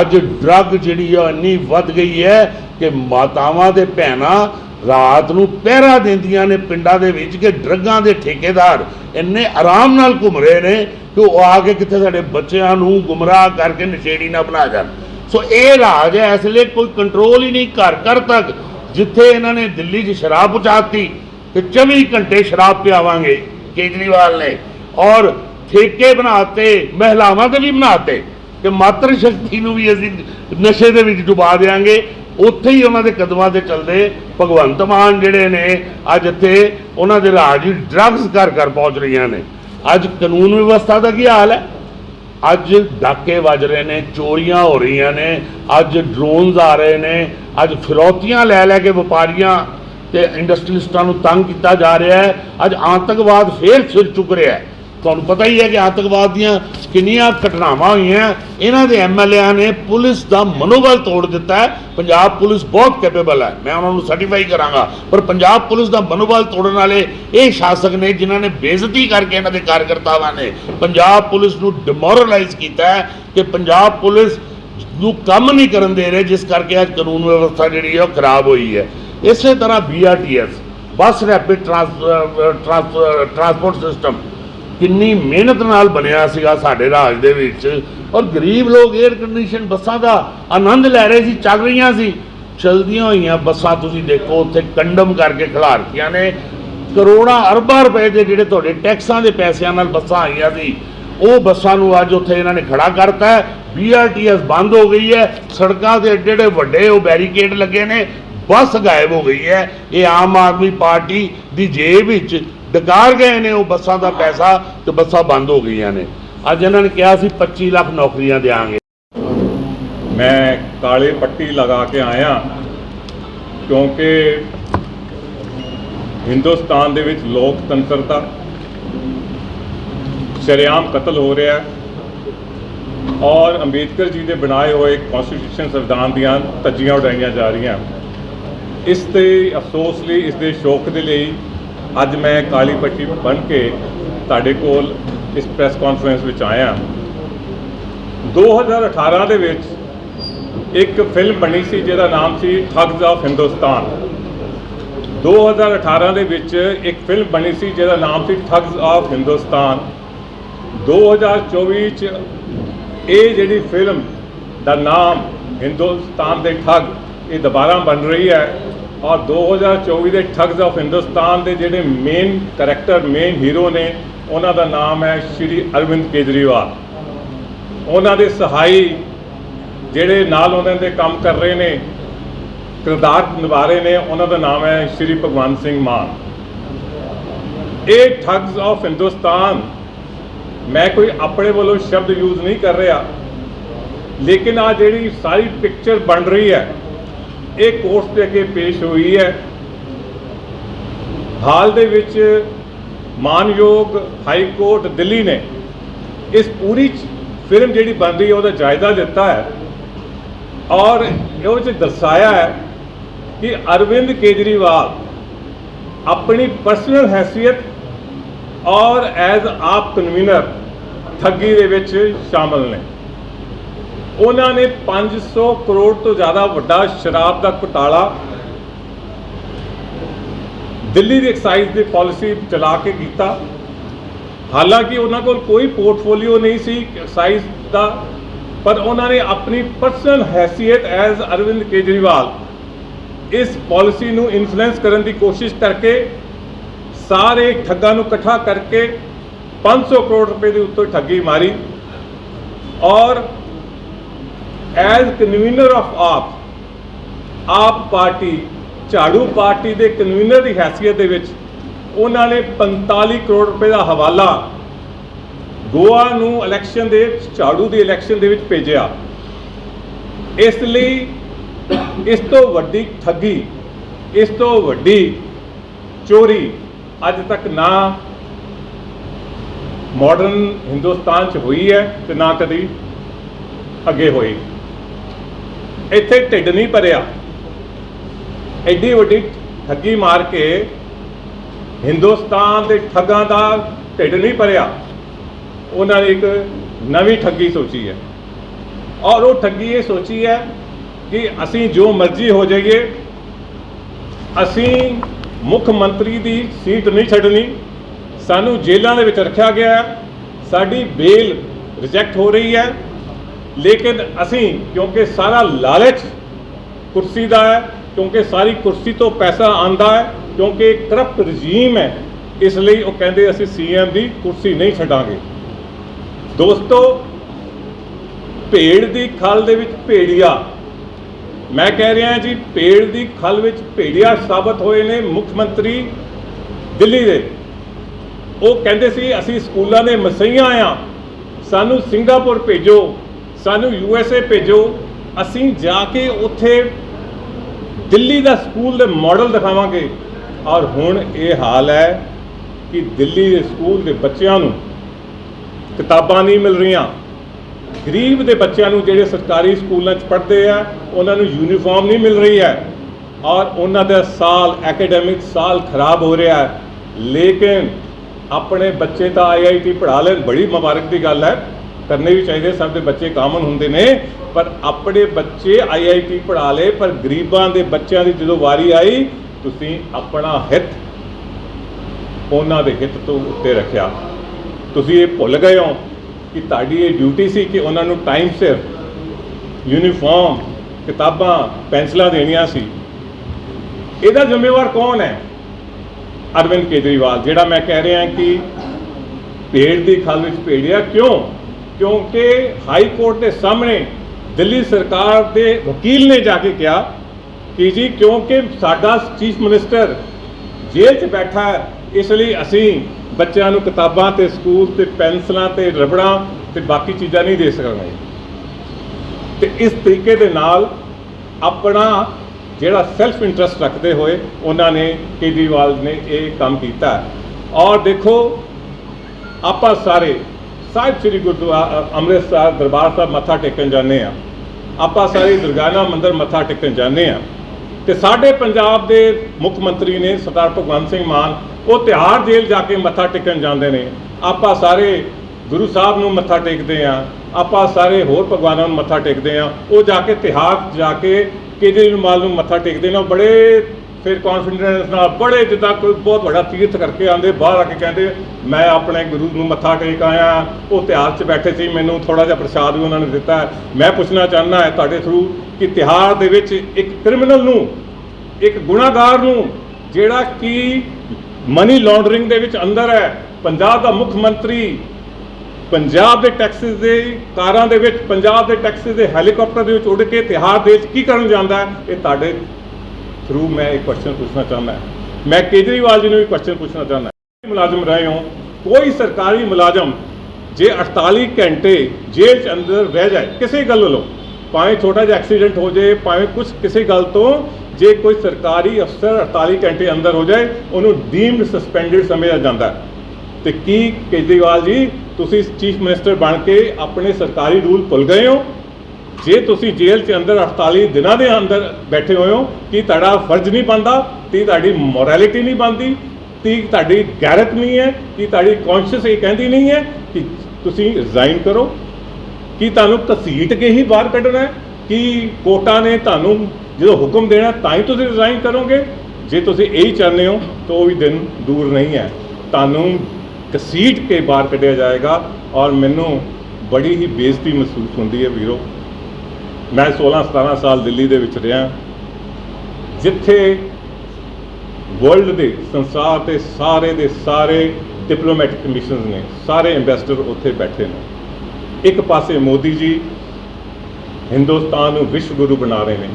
ਅੱਜ ਡਰੱਗ ਜਿਹੜੀ ਆ, ਇੰਨੀ ਵੱਧ ਗਈ ਹੈ ਕਿ ਮਾਤਾਵਾਂ ਤੇ ਭੈਣਾਂ ਰਾਤ ਨੂੰ ਪਹਿਰਾ ਦਿੰਦੀਆਂ ਨੇ ਪਿੰਡਾਂ ਦੇ ਵਿੱਚ ਕਿ ਡਰੱਗਾਂ ਦੇ ਠੇਕੇਦਾਰ ਇੰਨੇ ਆਰਾਮ ਨਾਲ ਘੁੰਮ ਰਹੇ ਨੇ ਕਿ ਉਹ ਆ ਕੇ ਕਿੱਥੇ ਸਾਡੇ ਬੱਚਿਆਂ ਨੂੰ ਗੁੰਮਰਾਹ ਕਰਕੇ ਨਸ਼ੇੜੀ ਨਾ ਬਣਾ ਜਾਣ। ਸੋ ਇਹ ਰਾਜ ਹੈ, ਇਸ ਲਈ ਕੋਈ ਕੰਟਰੋਲ ਹੀ ਨਹੀਂ, ਘਰ ਘਰ ਤੱਕ ਜਿੱਥੇ ਇਹਨਾਂ ਨੇ ਦਿੱਲੀ 'ਚ ਸ਼ਰਾਬ ਪਹੁੰਚਾਤੀ ਤੇ 24 ਘੰਟੇ ਸ਼ਰਾਬ ਪਿਆਵਾਂਗੇ। ਕੇਜਰੀਵਾਲ ਨੇ। ਔਰ ਠੇਕੇ ਬਣਾਤੇ ਮਹਿਲਾਵਾਂ ਦੇ ਵੀ ਬਣਾਤੇ ਕਿ ਮਾਤਰ ਸ਼ਕਤੀ ਨੂੰ ਵੀ ਅਸੀਂ ਨਸ਼ੇ ਦੇ ਵਿੱਚ ਡੁਬਾ ਦੇਾਂਗੇ ਉੱਥੇ ਹੀ ਉਹਨਾਂ ਦੇ ਕਦਮਾਂ ਤੇ ਚੱਲਦੇ ਭਗਵੰਤ ਮਾਨ ਜਿਹੜੇ ਨੇ ਅੱਜ ਇੱਥੇ ਉਹਨਾਂ ਦੇ ਰਾਜ ਡਰੱਗਸ ਘਰ ਘਰ ਪਹੁੰਚ ਰਹੀਆਂ ਨੇ। ਅੱਜ ਕਾਨੂੰਨ ਵਿਵਸਥਾ ਦਾ ਕੀ ਹਾਲ ਹੈ? ਅੱਜ ਡਾਕੇ ਵੱਜ ਰਹੇ ਨੇ, ਚੋਰੀਆਂ ਹੋ ਰਹੀਆਂ ਨੇ, ਅੱਜ ਡਰੋਨਸ ਆ ਰਹੇ ਨੇ, ਅੱਜ ਫਿਰੌਤੀਆਂ ਲੈ ਲੈ ਕੇ ਵਪਾਰੀਆਂ ਤੇ ਇੰਡਸਟਰੀਲਿਸਟਾਂ ਨੂੰ ਤੰਗ ਕੀਤਾ ਜਾ ਰਿਹਾ ਹੈ, ਅੱਜ ਆਤੰਕਵਾਦ ਫੇਰ ਸਿਰ ਚੁੱਕ ਰਿਹਾ ਹੈ। ਤੁਹਾਨੂੰ ਪਤਾ ਹੀ ਹੈ ਕਿ ਆਤੰਕਵਾਦ ਦੀਆਂ ਕਿੰਨੀਆਂ ਘਟਨਾਵਾਂ ਹੋਈਆਂ ਇਹਨਾਂ ਦੇ ਐਮਐਲਏ ਨੇ ਪੁਲਿਸ ਦਾ ਮਨੋਬਲ ਤੋੜ ਦਿੱਤਾ ਹੈ। ਪੰਜਾਬ ਪੁਲਿਸ ਬਹੁਤ ਕੈਪੇਬਲ ਹੈ। ਮੈਂ ਉਹਨਾਂ ਨੂੰ ਸਰਟੀਫਾਈ ਕਰਾਂਗਾ। ਪਰ ਪੰਜਾਬ ਪੁਲਿਸ ਦਾ ਮਨੋਬਲ ਤੋੜਨ ਵਾਲੇ ਇਹ ਸ਼ਾਸਕ ਨੇ ਜਿਨ੍ਹਾਂ ਨੇ ਬੇਇੱਜ਼ਤੀ ਕਰਕੇ ਇਹਨਾਂ ਦੇ ਕਾਰਜਕਰਤਾਵਾਂ ਨੇ ਪੰਜਾਬ ਪੁਲਿਸ ਨੂੰ ਡਿਮੋਰਲਾਈਜ਼ ਕੀਤਾ ਹੈ ਕਿ ਪੰਜਾਬ ਪੁਲਿਸ ਨੂੰ ਕੰਮ ਨਹੀਂ ਕਰਨ ਦੇ ਰਹੇ, ਜਿਸ ਕਰਕੇ ਅੱਜ ਕਾਨੂੰਨ ਵਿਵਸਥਾ ਜਿਹੜੀ ਹੈ ਉਹ ਖਰਾਬ ਹੋਈ ਹੈ। ਇਸੇ ਤਰ੍ਹਾਂ BRTS bus rapid transport system ਕਿੰਨੀ ਮਿਹਨਤ ਨਾਲ ਬਣਿਆ ਸੀਗਾ ਸਾਡੇ ਰਾਜ ਦੇ ਵਿੱਚ। ਔਰ ਗਰੀਬ ਲੋਕ 에ਅਰ ਕੰਡੀਸ਼ਨ ਬੱਸਾਂ ਦਾ ਆਨੰਦ ਲੈ ਰਹੇ ਸੀ, ਚੱਲ ਰਹੀਆਂ ਸੀ। ਚਲਦੀਆਂ ਹੋਈਆਂ ਬੱਸਾਂ ਤੁਸੀਂ ਦੇਖੋ, ਉੱਥੇ ਕੰਡਮ ਕਰਕੇ ਖਿਲਾਰਤੀਆਂ ਨੇ। ਕਰੋੜਾਂ, ਅਰਬਾਂ ਰੁਪਏ ਦੇ ਜਿਹੜੇ ਤੁਹਾਡੇ ਟੈਕਸਾਂ ਦੇ ਪੈਸਿਆਂ ਨਾਲ ਬੱਸਾਂ ਆਈਆਂ ਸੀ, ਉਹ ਬੱਸਾਂ ਨੂੰ ਅੱਜ ਉੱਥੇ ਇਹਨਾਂ ਨੇ ਖੜਾ ਕਰਤਾ ਹੈ। ਬੀਆਰਟੀਐਸ ਬੰਦ ਹੋ ਗਈ ਹੈ। ਸੜਕਾਂ ਦੇ ਏਡੇ ਏਡੇ ਵੱਡੇ ਉਹ ਬੈਰੀਕੇਡ ਲੱਗੇ ਨੇ। ਬੱਸ ਗਾਇਬ ਹੋ ਗਈ ਹੈ। ਇਹ ਆਮ ਆਦਮੀ ਪਾਰਟੀ ਦੀ ਜੇਬ ਵਿੱਚ ਡਕਾਰ ਗਏ ਨੇ, ਉਹ ਬੱਸਾਂ ਦਾ ਪੈਸਾ ਤੇ ਬੱਸਾਂ ਬੰਦ ਹੋ ਗਈਆਂ ਨੇ। ਅੱਜ ਇਹਨਾਂ ਨੇ ਕਿਹਾ ਸੀ 25 ਲੱਖ ਨੌਕਰੀਆਂ ਦੇਵਾਂਗੇ ਮੈਂ ਕਾਲੇ ਪੱਟੀ ਲਗਾ ਕੇ ਆਇਆ, ਕਿਉਂਕਿ ਹਿੰਦੁਸਤਾਨ ਦੇ ਵਿੱਚ ਲੋਕਤੰਤਰਤਾ, ਸ਼ਰੇਆਮ ਕਤਲ ਹੋ ਰਿਹਾ ਹੈ, ਔਰ ਅੰਬੇਦਕਰ ਜੀ ਦੇ ਬਣਾਏ ਹੋਏ ਕਨਸਟੀਟਿਊਸ਼ਨ ਸੰਵਿਧਾਨ ਦੀਆਂ ਤੱਜੀਆਂ ਉਡਾਈਆਂ ਜਾ ਰਹੀਆਂ। ਇਸ ਤੇ ਅਫਸੋਸ ਲਈ, ਇਸ ਦੇ ਸ਼ੋਕ ਦੇ ਲਈ ਅੱਜ ਮੈਂ ਕਾਲੀ ਪੱਟੀ ਬਣ ਕੇ ਤੁਹਾਡੇ ਕੋਲ ਇਸ ਪ੍ਰੈਸ ਕਾਨਫਰੰਸ ਵਿੱਚ ਆਇਆ। 2018 ਦੇ ਵਿੱਚ ਇੱਕ ਫਿਲਮ ਬਣੀ ਸੀ, ਜਿਹਦਾ ਨਾਮ ਸੀ ਠੱਗਸ ਆਫ ਹਿੰਦੁਸਤਾਨ 2018 ਦੇ ਵਿੱਚ ਇੱਕ ਫਿਲਮ ਬਣੀ ਸੀ, ਜਿਹਦਾ ਨਾਮ ਸੀ ਠੱਗਸ ਆਫ ਹਿੰਦੁਸਤਾਨ 2024 ਚ ਇਹ ਜਿਹੜੀ ਫਿਲਮ ਦਾ ਨਾਮ ਹਿੰਦੁਸਤਾਨ ਦੇ ਠੱਗ ਇਹ ਦੁਬਾਰਾ ਬਣ ਰਹੀ ਹੈ। ਔਰ 2024 ਦੇ ਠੱਗਸ ਆਫ ਹਿੰਦੁਸਤਾਨ ਦੇ ਜਿਹੜੇ ਮੇਨ ਕੈਰੈਕਟਰ ਮੇਨ ਹੀਰੋ ਨੇ, ਉਹਨਾਂ ਦਾ ਨਾਮ ਹੈ ਸ਼੍ਰੀ ਅਰਵਿੰਦ ਕੇਜਰੀਵਾਲ। ਉਹਨਾਂ ਦੇ ਸਹਾਈ ਜਿਹੜੇ ਨਾਲ ਉਹਨਾਂ ਦੇ ਕੰਮ ਕਰ ਰਹੇ ਨੇ, ਕਿਰਦਾਰ ਨਿਭਾ ਰਹੇ ਨੇ, ਉਹਨਾਂ ਦਾ ਨਾਮ ਹੈ ਸ਼੍ਰੀ ਭਗਵੰਤ ਸਿੰਘ ਮਾਨ। ਇਹ ਠੱਗਸ ਆਫ ਹਿੰਦੁਸਤਾਨ ਮੈਂ ਕੋਈ ਆਪਣੇ ਵੱਲੋਂ ਸ਼ਬਦ ਯੂਜ਼ ਨਹੀਂ ਕਰ ਰਿਹਾ, ਲੇਕਿਨ ਆ ਜਿਹੜੀ ਸਾਰੀ ਪਿਕਚਰ ਬਣ ਰਹੀ ਹੈ ਇਹ ਕੋਰਟ ਦੇ ਅੱਗੇ ਪੇਸ਼ ਹੋਈ ਹੈ। ਹਾਲ ਦੇ ਵਿੱਚ ਮਾਨਯੋਗ ਹਾਈ ਕੋਰਟ ਦਿੱਲੀ ਨੇ ਇਸ ਪੂਰੀ ਫਿਲਮ ਜਿਹੜੀ ਬਣ ਰਹੀ ਹੈ, ਉਹਦਾ ਜਾਇਜ਼ਾ ਦਿੱਤਾ ਹੈ। ਔਰ ਇਹ ਵਿੱਚ ਦਰਸਾਇਆ ਹੈ ਕਿ ਅਰਵਿੰਦ ਕੇਜਰੀਵਾਲ ਆਪਣੀ ਪਰਸਨਲ ਹੈਸੀਅਤ ਔਰ ਐਜ਼ ਆਪ ਕਨਵੀਨਰ ਠੱਗੀ ਦੇ ਵਿੱਚ ਸ਼ਾਮਲ ਨੇ। ਉਹਨਾਂ ਨੇ 500 ਕਰੋੜ ਤੋਂ ਜ਼ਿਆਦਾ ਵੱਡਾ ਸ਼ਰਾਬ ਦਾ ਘੁਟਾਲਾ ਦਿੱਲੀ ਦੀ ਐਕਸਾਈਜ਼ ਦੀ ਪਾਲਿਸੀ ਚਲਾ ਕੇ ਕੀਤਾ। ਹਾਲਾਂਕਿ ਉਹਨਾਂ ਕੋਲ ਕੋਈ ਪੋਰਟਫੋਲੀਓ ਨਹੀਂ ਸੀ ਐਕਸਾਈਜ਼ ਦਾ, ਪਰ ਉਹਨਾਂ ਨੇ ਆਪਣੀ ਪਰਸਨਲ ਹੈਸੀਅਤ ਐਜ਼ ਅਰਵਿੰਦ ਕੇਜਰੀਵਾਲ ਇਸ ਪਾਲਿਸੀ ਨੂੰ ਇਨਫਲੂਐਂਸ ਕਰਨ ਦੀ ਕੋਸ਼ਿਸ਼ ਕਰਕੇ ਸਾਰੇ ਠੱਗਾਂ ਨੂੰ ਇਕੱਠਾ ਕਰਕੇ 500 ਕਰੋੜ ਰੁਪਏ ਦੇ ਉੱਤੇ ਠੱਗੀ ਮਾਰੀ ਔਰ ਐਜ਼ ਕਨਵੀਨਰ ਆਫ ਆਪ ਆਪ ਪਾਰਟੀ, ਝਾੜੂ ਪਾਰਟੀ ਦੇ ਕਨਵੀਨਰ ਦੀ ਹੈਸੀਅਤ ਦੇ ਵਿੱਚ ਉਹਨਾਂ ਨੇ 45 ਕਰੋੜ ਰੁਪਏ ਦਾ ਹਵਾਲਾ ਗੋਆ ਨੂੰ ਇਲੈਕਸ਼ਨ ਦੇ, ਝਾੜੂ ਦੀ ਇਲੈਕਸ਼ਨ ਦੇ ਵਿੱਚ ਭੇਜਿਆ। ਇਸ ਲਈ ਇਸ ਤੋਂ ਵੱਡੀ ਠੱਗੀ, ਇਸ ਤੋਂ ਵੱਡੀ ਚੋਰੀ ਅੱਜ ਤੱਕ ਨਾ ਮਾਡਰਨ ਹਿੰਦੁਸਤਾਨ 'ਚ ਹੋਈ ਹੈ ਤੇ ਨਾ ਕਦੀ ਅੱਗੇ ਹੋਈ। ਇੱਥੇ ਢਿੱਡ ਨਹੀਂ ਭਰਿਆ। ਐਡੀ ਵੱਡੀ ਠੱਗੀ ਮਾਰ ਕੇ ਹਿੰਦੁਸਤਾਨ ਦੇ ਠੱਗਾਂ ਦਾ ਢਿੱਡ ਨਹੀਂ ਭਰਿਆ। ਉਹਨਾਂ ਨੇ ਇੱਕ ਨਵੀਂ ਠੱਗੀ ਸੋਚੀ ਹੈ। ਔਰ ਉਹ ਠੱਗੀ ਇਹ ਸੋਚੀ ਹੈ ਕਿ ਅਸੀਂ ਜੋ ਮਰਜ਼ੀ ਹੋ ਜਾਈਏ, ਅਸੀਂ ਮੁੱਖ ਮੰਤਰੀ ਦੀ ਸੀਟ ਨਹੀਂ ਛੱਡਣੀ, ਸਾਨੂੰ ਜੇਲ੍ਹਾਂ ਦੇ ਵਿੱਚ ਰੱਖਿਆ ਗਿਆ ਹੈ, ਸਾਡੀ ਬੇਲ ਰਿਜੈਕਟ ਹੋ ਰਹੀ ਹੈ। ਲੇਕਿਨ ਅਸੀਂ, ਕਿਉਂਕਿ ਸਾਰਾ ਲਾਲਚ ਕੁਰਸੀ ਦਾ ਹੈ, ਕਿਉਂਕਿ ਸਾਰੀ ਕੁਰਸੀ ਤੋਂ ਪੈਸਾ ਆਂਦਾ ਹੈ, ਕਿਉਂਕਿ ਕਰਪਟ ਰਜੀਮ ਹੈ, ਇਸ ਲਈ ਉਹ ਕਹਿੰਦੇ ਅਸੀਂ ਸੀਐਮ ਦੀ ਕੁਰਸੀ ਨਹੀਂ ਛੱਡਾਂਗੇ। ਦੋਸਤੋ ਭੇੜ ਦੀ ਖਲ ਦੇ ਵਿੱਚ ਭੇੜੀਆ। ਮੈਂ ਕਹਿ ਰਿਹਾ ਜੀ ਭੇੜ ਦੀ ਖਲ ਵਿੱਚ ਭੇੜੀਆ ਸਾਬਤ ਹੋਏ ਨੇ ਮੁੱਖ ਮੰਤਰੀ ਦਿੱਲੀ ਦੇ। ਉਹ ਕਹਿੰਦੇ ਸੀ, ਅਸੀਂ ਸਕੂਲਾਂ ਦੇ ਮਸਈਆਂ ਆ, ਸਾਨੂੰ ਸਿੰਗਾਪੁਰ ਭੇਜੋ। ਸਾਨੂੰ ਯੂ ਐਸ ਏ ਭੇਜੋ, ਅਸੀਂ ਜਾ ਕੇ ਉੱਥੇ ਦਿੱਲੀ ਦਾ ਸਕੂਲ ਦੇ ਮਾਡਲ ਦਿਖਾਵਾਂਗੇ। ਔਰ ਹੁਣ ਇਹ ਹਾਲ ਹੈ ਕਿ ਦਿੱਲੀ ਦੇ ਸਕੂਲ ਦੇ ਬੱਚਿਆਂ ਨੂੰ ਕਿਤਾਬਾਂ ਨਹੀਂ ਮਿਲ ਰਹੀਆਂ। ਗਰੀਬ ਦੇ ਬੱਚਿਆਂ ਨੂੰ ਜਿਹੜੇ ਸਰਕਾਰੀ ਸਕੂਲਾਂ 'ਚ ਪੜ੍ਹਦੇ ਆ, ਉਹਨਾਂ ਨੂੰ ਯੂਨੀਫਾਰਮ ਨਹੀਂ ਮਿਲ ਰਹੀ ਹੈ। ਔਰ ਉਹਨਾਂ ਦਾ ਸਾਲ ਐਕੈਡੈਮਿਕ ਸਾਲ ਖਰਾਬ ਹੋ ਰਿਹਾ ਹੈ। ਲੇਕਿਨ ਆਪਣੇ ਬੱਚੇ ਤਾਂ ਆਈਆਈਟੀ ਪੜ੍ਹਾ ਲੈਣ, ਬੜੀ ਮੁਬਾਰਕ ਦੀ ਗੱਲ ਹੈ। ਕਰਨੇ ਵੀ ਚਾਹੀਦੇ, ਸਭ ਦੇ ਬੱਚੇ ਕਾਮਨ ਹੁੰਦੇ ਨੇ, ਪਰ ਆਪਣੇ ਬੱਚੇ ਆਈਆਈਟੀ ਪੜ੍ਹਾ ਲਏ ਪਰ ਗਰੀਬਾਂ ਦੇ ਬੱਚਿਆਂ ਦੀ ਜਦੋਂ ਵਾਰੀ ਆਈ, ਤੁਸੀਂ ਆਪਣਾ ਹਿੱਤ ਉਹਨਾਂ ਦੇ ਹਿੱਤ ਤੋਂ ਉੱਤੇ ਰੱਖਿਆ। ਤੁਸੀਂ ਇਹ ਭੁੱਲ ਗਏ ਹੋ ਕਿ ਤੁਹਾਡੀ ਇਹ ਡਿਊਟੀ ਸੀ ਕਿ ਉਹਨਾਂ ਨੂੰ ਟਾਈਮ ਸਿਰ ਯੂਨੀਫਾਰਮ ਕਿਤਾਬਾਂ ਪੈਨਸਲਾਂ ਦੇਣੀਆਂ ਸੀ। ਇਹਦਾ ਜ਼ਿੰਮੇਵਾਰ ਕੌਣ ਹੈ? ਅਰਵਿੰਦ ਕੇਜਰੀਵਾਲ, ਜਿਹੜਾ ਮੈਂ ਕਹਿ ਰਿਹਾ ਕਿ ਭੇੜ ਦੀ ਖਾਲ ਵਿੱਚ ਭੇੜਿਆ ਕਿਉਂ? ਕਿਉਂਕਿ ਹਾਈ ਕੋਰਟ ਦੇ ਸਾਹਮਣੇ ਦਿੱਲੀ ਸਰਕਾਰ ਦੇ ਵਕੀਲ ਨੇ ਜਾ ਕੇ ਕਿਹਾ ਕਿ ਜੀ ਕਿਉਂਕਿ ਸਾਡਾ ਚੀਫ ਮਿਨਿਸਟਰ ਜੇਲ੍ਹ 'ਚ ਬੈਠਾ ਹੈ, ਇਸ ਲਈ ਅਸੀਂ ਬੱਚਿਆਂ ਨੂੰ ਕਿਤਾਬਾਂ ਤੇ ਸਕੂਲ ਤੇ ਪੈਨਸਲਾਂ ਤੇ ਰਬੜਾਂ ਤੇ ਬਾਕੀ ਚੀਜ਼ਾਂ ਨਹੀਂ ਦੇ ਸਕਾਂਗੇ। ਤੇ ਇਸ ਤਰੀਕੇ ਦੇ ਨਾਲ ਆਪਣਾ ਜਿਹੜਾ ਸੈਲਫ ਇੰਟਰਸਟ ਰੱਖਦੇ ਹੋਏ ਉਹਨਾਂ ਨੇ ਕੇਜਰੀਵਾਲ ਨੇ ਇਹ ਕੰਮ ਕੀਤਾ। ਔਰ ਦੇਖੋ, ਆਪਾਂ ਸਾਰੇ ਸਾਹਿਬ ਸ੍ਰੀ ਗੁਰਦੁਆਰਾ ਅੰਮ੍ਰਿਤਸਰ ਦਰਬਾਰ ਸਾਹਿਬ ਮੱਥਾ ਟੇਕਣ ਜਾਂਦੇ ਆ ਆਪਾਂ ਸਾਰੇ ਦੁਰਗਾਨਾ ਮੰਦਿਰ ਮੱਥਾ ਟੇਕਣ ਜਾਂਦੇ ਆ ਤੇ ਸਾਡੇ ਪੰਜਾਬ ਦੇ ਮੁੱਖ ਮੰਤਰੀ ਨੇ ਸਰਦਾਰ ਭਗਵੰਤ ਸਿੰਘ ਮਾਨ, ਉਹ ਤਿਹਾੜ ਜੇਲ੍ਹ ਜਾ ਕੇ ਮੱਥਾ ਟੇਕਣ ਜਾਂਦੇ ਨੇ। ਆਪਾਂ ਸਾਰੇ ਗੁਰੂ ਸਾਹਿਬ ਨੂੰ ਮੱਥਾ ਟੇਕਦੇ ਆ ਆਪਾਂ ਸਾਰੇ ਹੋਰ ਭਗਵਾਨਾਂ ਨੂੰ ਮੱਥਾ ਟੇਕਦੇ ਆ ਉਹ ਜਾ ਕੇ ਤਿਹਾੜ ਜਾ ਕੇ ਕੇਜਰੀਵਾਲ ਨੂੰ ਮੱਥਾ ਟੇਕਦੇ ਨੇ। ਉਹ ਬੜੇ ਫਿਰ ਕੌਨਫੀਡੈਂਸ ਨਾਲ ਬੜੇ ਜਿੱਦਾਂ ਕੋਈ ਬਹੁਤ ਵੱਡਾ ਤੀਰਥ ਕਰਕੇ ਆਂਦੇ ਬਾਹਰ ਆ ਕੇ ਕਹਿੰਦੇ, ਮੈਂ ਆਪਣੇ ਗੁਰੂ ਨੂੰ ਮੱਥਾ ਟੇਕ ਆਇਆ। ਉਹ ਤਿਉਹਾਰ 'ਚ ਬੈਠੇ ਸੀ, ਮੈਨੂੰ ਥੋੜਾ ਜਿਹਾ ਪ੍ਰਸ਼ਾਦ ਵੀ ਉਹਨਾਂ ਨੇ ਦਿੱਤਾ। ਮੈਂ ਪੁੱਛਣਾ ਚਾਹੁੰਦਾ ਹੈ ਤੁਹਾਡੇ ਥਰੂ ਕਿ ਤਿਉਹਾਰ ਦੇ ਵਿੱਚ ਇੱਕ ਕ੍ਰਿਮੀਨਲ ਨੂੰ, ਇੱਕ ਗੁਨਾਹਗਾਰ ਨੂੰ ਜਿਹੜਾ ਕਿ ਮਨੀ ਲਾਂਡਰਿੰਗ ਦੇ ਵਿੱਚ ਅੰਦਰ ਹੈ, ਪੰਜਾਬ ਦਾ ਮੁੱਖ ਮੰਤਰੀ, ਪੰਜਾਬ ਦੇ ਟੈਕਸਿਸ ਦੇ ਕਾਰਾਂ ਦੇ ਵਿੱਚ, ਪੰਜਾਬ ਦੇ ਟੈਕਸਿਸ ਦੇ ਹੈਲੀਕਾਪਟਰ ਦੇ ਵਿੱਚ ਉੱਡ ਕੇ ਤਿਹਾੜ ਦੇ ਵਿੱਚ ਕੀ ਕਰਨ ਜਾਂਦਾ ਇਹ ਤੁਹਾਡੇ ਥਰੂ ਮੈਂ ਇੱਕ ਕੁਐਸਚਨ ਪੁੱਛਣਾ ਚਾਹੁੰਦਾ ਮੈਂ ਕੇਜਰੀਵਾਲ ਜੀ ਨੂੰ ਵੀ ਕੁਐਸਚਨ ਪੁੱਛਣਾ ਚਾਹੁੰਦਾ ਮੁਲਾਜ਼ਮ ਰਹੇ ਹੋ। ਕੋਈ ਸਰਕਾਰੀ ਮੁਲਾਜ਼ਮ ਜੇ 48 ਘੰਟੇ ਜੇਲ੍ਹ 'ਚ ਅੰਦਰ ਰਹਿ ਜਾਏ, ਕਿਸੇ ਗੱਲ ਵੱਲੋਂ? ਭਾਵੇਂ ਛੋਟਾ ਜਿਹਾ ਐਕਸੀਡੈਂਟ ਹੋ ਜਾਏ, ਭਾਵੇਂ ਕੁਝ ਕਿਸੇ ਗੱਲ ਤੋਂ, ਜੇ ਕੋਈ ਸਰਕਾਰੀ ਅਫਸਰ 48 ਘੰਟੇ ਅੰਦਰ ਹੋ ਜਾਏ, ਉਹਨੂੰ ਡੀਮਡ ਸਸਪੈਂਡਡ ਸਮਝਿਆ ਜਾਂਦਾ ਹੈ। ਤੇ ਕੀ ਕੇਜਰੀਵਾਲ ਜੀ, ਤੁਸੀਂ ਚੀਫ ਮਿਨਿਸਟਰ ਬਣ ਕੇ ਆਪਣੇ ਸਰਕਾਰੀ ਰੂਲ ਭੁੱਲ ਗਏ ਹੋ? ਜੇ ਤੁਸੀਂ ਜੇਲ੍ਹ 'ਚ ਅੰਦਰ 48 ਦਿਨਾਂ ਦੇ ਅੰਦਰ ਬੈਠੇ ਹੋਏ ਹੋ, ਕਿ ਤੁਹਾਡਾ ਫਰਜ਼ ਨਹੀਂ ਬਣਦਾ? ਕੀ ਤੁਹਾਡੀ ਮੋਰੈਲਿਟੀ ਨਹੀਂ ਬਣਦੀ? ਕੀ ਤੁਹਾਡੀ ਗੈਰਤ ਨਹੀਂ ਹੈ? ਕੀ ਤੁਹਾਡੀ ਕੌਨਸ਼ੀਅਸ ਇਹ ਕਹਿੰਦੀ ਨਹੀਂ ਹੈ ਕਿ ਤੁਸੀਂ ਰਿਜ਼ਾਈਨ ਕਰੋ? ਕੀ ਤੁਹਾਨੂੰ ਘਸੀਟ ਕੇ ਹੀ ਬਾਹਰ ਕੱਢਣਾ ਹੈ? ਕਿ ਕੋਰਟਾਂ ਨੇ ਤੁਹਾਨੂੰ ਜਦੋਂ ਹੁਕਮ ਦੇਣਾ, ਤਾਂ ਹੀ ਤੁਸੀਂ ਰਿਜ਼ਾਈਨ ਕਰੋਗੇ? ਜੇ ਤੁਸੀਂ ਇਹੀ ਚਾਹੁੰਦੇ ਹੋ, ਤਾਂ ਉਹ ਵੀ ਦਿਨ ਦੂਰ ਨਹੀਂ ਹੈ। ਤੁਹਾਨੂੰ ਘਸੀਟ ਕੇ ਬਾਹਰ ਕੱਢਿਆ ਜਾਏਗਾ ਔਰ ਮੈਨੂੰ ਬੜੀ ਹੀ ਬੇਇੱਜ਼ਤੀ ਮਹਿਸੂਸ ਹੁੰਦੀ ਹੈ ਵੀਰੋ। ਮੈਂ 16 17 ਸਾਲ ਦਿੱਲੀ ਦੇ ਵਿੱਚ ਰਿਹਾ। ਜਿੱਥੇ ਵਰਲਡ ਦੇ ਸੰਸਾਰ ਦੇ ਸਾਰੇ ਦੇ ਸਾਰੇ ਡਿਪਲੋਮੈਟਿਕ ਮਿਸ਼ਨਸ ਨੇ, ਸਾਰੇ ਐਮਬੈਸਡਰ ਉੱਥੇ ਬੈਠੇ ਨੇ। ਇੱਕ ਪਾਸੇ ਮੋਦੀ ਜੀ ਹਿੰਦੁਸਤਾਨ ਨੂੰ ਵਿਸ਼ਵ ਗੁਰੂ ਬਣਾ ਰਹੇ ਨੇ।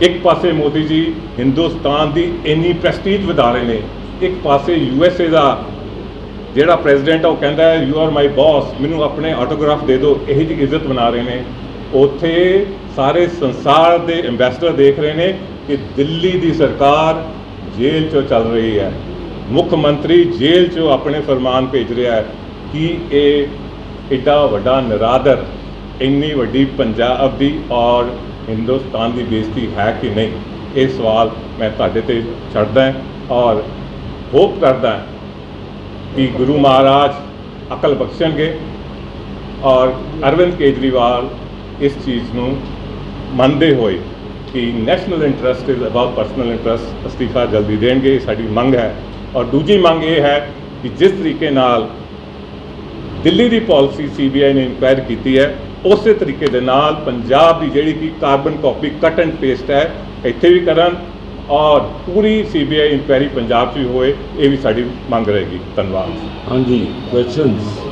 ਇੱਕ ਪਾਸੇ ਮੋਦੀ ਜੀ ਹਿੰਦੁਸਤਾਨ ਦੀ ਇੰਨੀ ਪ੍ਰੈਸਟੀਜ ਵਧਾ ਰਹੇ ਨੇ। ਇੱਕ ਪਾਸੇ ਯੂ ਐਸ ਏ ਦਾ ਜਿਹੜਾ ਪ੍ਰੈਜ਼ੀਡੈਂਟ ਆ, ਉਹ ਕਹਿੰਦਾ ਯੂ ਆਰ ਮਾਈ ਬੌਸ ਮੈਨੂੰ ਆਪਣੇ ਆਟੋਗ੍ਰਾਫ ਦੇ ਦਿਓ, ਇਹੀ ਜਿਹੀ ਇੱਜ਼ਤ ਬਣਾ ਰਹੇ ਨੇ। ਉੱਥੇ ਸਾਰੇ ਸੰਸਾਰ ਦੇ ਐਮਬੈਸਡਰ ਦੇਖ ਰਹੇ ਨੇ ਕਿ ਦਿੱਲੀ ਦੀ ਸਰਕਾਰ ਜੇਲ੍ਹ 'ਚੋਂ ਚੱਲ ਰਹੀ ਹੈ। ਮੁੱਖ ਮੰਤਰੀ ਜੇਲ੍ਹ 'ਚੋਂ ਆਪਣੇ ਫਰਮਾਨ ਭੇਜ ਰਿਹਾ ਹੈ ਕਿ ਇਹ ਇੱਡਾ ਵੱਡਾ ਨਿਰਾਦਰ, ਇੰਨੀ ਵੱਡੀ ਪੰਜਾਬ ਦੀ ਔਰ ਹਿੰਦੁਸਤਾਨ ਦੀ ਬੇਇੱਜ਼ਤੀ ਹੈ ਕਿ ਨਹੀਂ, ਇਹ ਸਵਾਲ ਮੈਂ ਤੁਹਾਡੇ ਤੇ ਛੱਡਦਾ ਔਰ ਹੋਪ ਕਰਦਾ ਕਿ ਗੁਰੂ ਮਹਾਰਾਜ ਅਕਲ ਬਖਸ਼ਣਗੇ ਔਰ ਅਰਵਿੰਦ ਕੇਜਰੀਵਾਲ ਇਸ ਚੀਜ਼ ਨੂੰ ਮੰਨਦੇ ਹੋਏ ਕਿ national interest is about personal interest ਅਸਤੀਫਾ ਜਲਦੀ ਦੇਣਗੇ, ਇਹ ਸਾਡੀ ਮੰਗ ਹੈ। ਔਰ ਦੂਜੀ ਮੰਗ ਇਹ ਹੈ ਕਿ ਜਿਸ ਤਰੀਕੇ ਨਾਲ ਦਿੱਲੀ ਦੀ ਪਾਲਿਸੀ ਸੀਬੀਆਈ ਨੇ ਇਨਕੁਆਇਰ ਕੀਤੀ ਹੈ, ਉਸੇ ਤਰੀਕੇ ਦੇ ਨਾਲ ਪੰਜਾਬ ਦੀ ਜਿਹੜੀ ਕਿ carbon copy cut and paste ਹੈ, ਇੱਥੇ ਵੀ ਕਰਨ ਔਰ ਪੂਰੀ ਸੀਬੀਆਈ ਇਨਕੁਆਇਰੀ ਪੰਜਾਬ 'ਚ ਵੀ ਹੋਏ, ਇਹ ਵੀ ਸਾਡੀ ਮੰਗ ਰਹੇਗੀ। ਧੰਨਵਾਦ। ਹਾਂਜੀ ਕੁਐਸਚਨਸ